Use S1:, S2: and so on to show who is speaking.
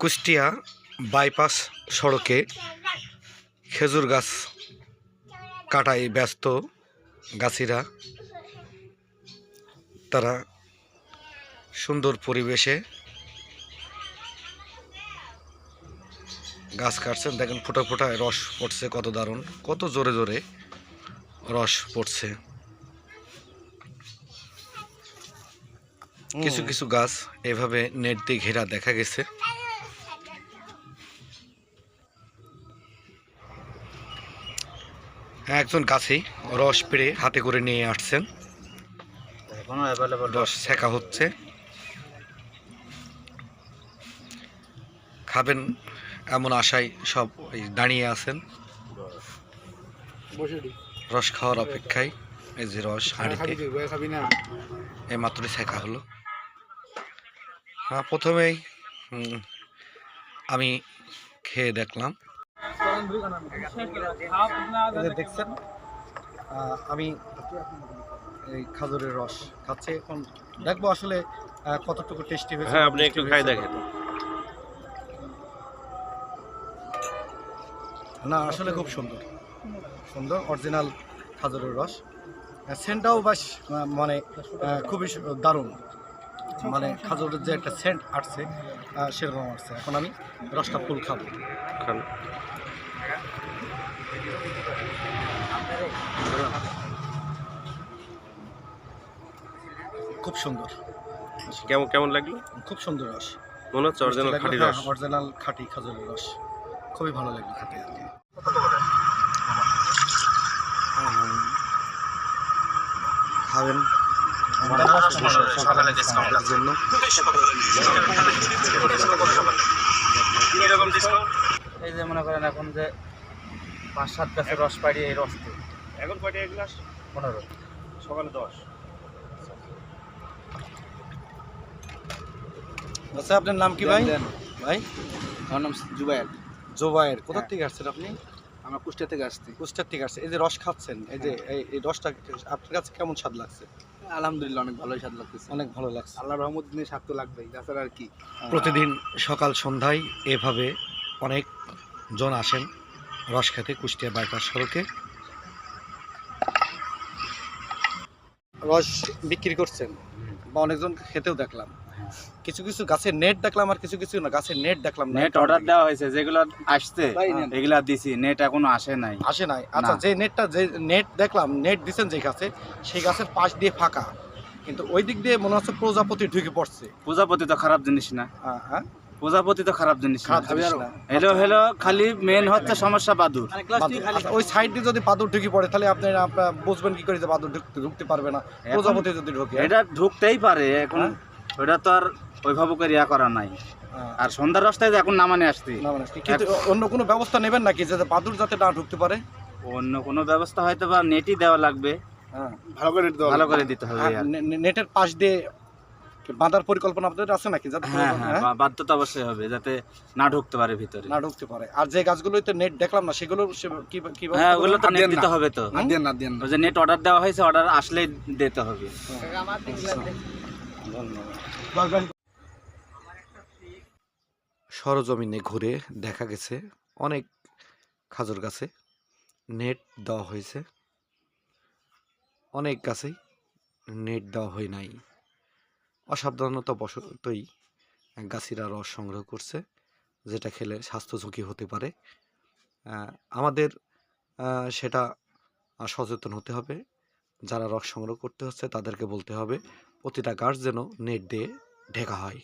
S1: Kushtia bypass সড়কে খেজুর গাছ কাটায় ব্যস্ত গাছিরা। তারা সুন্দর পরিবেশে গাছ কাটছেন। দেখেন ফোটা ফোটায় রস পড়ছে কত দারুণ কত জোরে জোরে রস পড়ছে। কিছু কিছু গাছ এভাবে নেট দিয়ে ঘেরা দেখা গেছে। একজন গাছেই রস পেড়ে হাতে করে নিয়ে আসছেন। রস শেখা হচ্ছে। খাবেন এমন আশায় সব দাঁড়িয়ে আছেন। রস খাওয়ার অপেক্ষায় এই যে রস হাঁড়িতে। এই মাত্রই শেখা হলো। হ্যাঁ প্রথমেই আমি খেয়ে দেখলাম। দেখছেন আমি এই খাজুরের রস খাচ্ছি। এখন দেখব আসলে কতটুকু টেস্টি হয়েছে
S2: হ্যাঁ আপনি একটু খাই দেখেন।
S1: না আসলে খুব সুন্দর। সুন্দর অরিজিনাল খাজুরের রস। সেন্টটাও বেশ আহ, মানে খুবই দারুণ। মানে খাজুরের যে একটা সেন্ট আসছে সেরকম আসছে। এখন আমি রসটা ফুল খাব।
S2: খান।
S1: খুব সুন্দর।
S2: কেমন কেমন লাগল?
S1: খুব সুন্দর রস।
S2: মনে হচ্ছে অরিজিনাল খাঁটি রস।
S1: অরিজিনাল খাঁটি খাজুরের রস। খুবই ভালো লাগল খেতে আর কি। খাবেন। জন্য।
S3: এই যে মনে করেন এখন যে পাঁচ সাত গাছের রস পাড়ি এই রস
S2: এখন কয়টা গ্লাস
S3: পনেরো।
S2: সকালে দশ।
S1: আচ্ছা আপনার নাম কি ভাই? ভাই?
S3: আমার নাম জুবাইর
S1: জোবায়ের কোথা
S3: হ্যাঁ।
S1: থেকে আসছেন আপনি?
S3: আমরা কুষ্টিয়া থেকে আসছি।
S1: কুষ্টার থেকে আসছেন। এই যে রস খাচ্ছেন এই যে এই- এই রসটা আপনার কাছে কেমন স্বাদ লাগছে?
S3: আলহামদুলিল্লাহ অনেক ভালোই স্বাদ লাগতেছে।
S1: অনেক ভালো লাগছে।
S3: আল্লাহ রহমত দিনে স্বাদ তো লাগবেই তাছাড়া আর কি।
S1: প্রতিদিন সকাল সন্ধ্যায় এভাবে অনেক জন আসেন রস খেতে কুষ্টিয়া বাইপাস সড়কে। রস বিক্রি করছেন বা অনেকজন খেতেও দেখলাম। কিছু কিছু গাছের নেট দেখলাম আর কিছু কিছু না গাছের নেট দেখলাম
S4: নেট অর্ডার দেওয়া হয়েছে যেগুলো আসছে এগুলা দিছি নেট এখনও আসে নাই।
S1: আসে নাই। আচ্ছা যে নেটটা যে নেট দেখলাম নেট দিছেন যে গাছে সেই গাছের পাশ দিয়ে ফাঁকা। কিন্তু ওই দিক দিয়ে মনে হচ্ছে প্রজাপতি ঢুকে পড়ছে।
S4: প্রজাপতি তো খারাপ জিনিস না।
S1: হ্যাঁ, হ্যাঁ।
S4: প্রজাপতি তো খারাপ জিনিস না।
S1: খারাপ
S4: হ্যালো হ্যালো খালি মেন হচ্ছে সমস্যা বাদুর
S1: আচ্ছা, ওই সাইড দিয়ে যদি বাদুর ঢুকে পড়ে তাহলে আপনি বুঝবেন কি করে যে বাদুর ঢুকতে ঢুকতে পারবে না। প্রজাপতি যদি ঢুকে।
S4: এটা ঢুকতেই পারে এখন
S1: হ্যাঁ?
S4: ওটা তো আর ওইভাবে করে ইয়া করা নাই।
S1: হ্যাঁ,
S4: আর সন্ধ্যার রাস্তায় এখন নামানে আসছি।
S1: না কিন্তু অন্য কোনো ব্যবস্থা নেবেন নাকি যাতে বাদুর যাতে না ঢুকতে পারে?
S4: অন্য কোনো ব্যবস্থা হয়তো বা নেটই দেওয়া লাগবে।
S1: হ্যাঁ।
S3: ভালো করে
S4: ভালো করে দিতে হবে।
S1: নে- নে- নেটের পাশ দিয়ে বাঁধার পরিকল্পনা আপনাদের আছে নাকি? যাতে
S4: হ্যাঁ হ্যাঁ
S1: হ্যাঁ?
S4: বা- বাধ্য তো অবশ্যই হবে যাতে না ঢুকতে পারে ভিতরে।
S1: না ঢুকতে পারে। আর যে গাছগুলোতে নেট দেখলাম না সেগুলো সে- কি কি
S4: হ্যাঁ ওগুলো তো? নেট দিতে হবে তো।
S1: হুম?
S3: দেন না দেন
S4: যে নেট অর্ডার দেওয়া হয়েছে অর্ডার আসলেই দিতে হবে।
S1: সরজমিনে ঘুরে দেখা গেছে অনেক খাজুর গাছে। নেট দেওয়া হয়েছে। অনেক গাছেই নেট দেওয়া হয় নাই। অসাবধানতা বশতই গাছিরা রস সংগ্রহ করছে, যেটা খেলে স্বাস্থ্য ঝুঁকি হতে পারে। আমাদের সেটা সচেতন হতে হবে। যারা রস সংগ্রহ করতে হচ্ছে তাদেরকে বলতে হবে প্রতিটা গাছ যেন নেট দিয়ে ঢেকা হয়।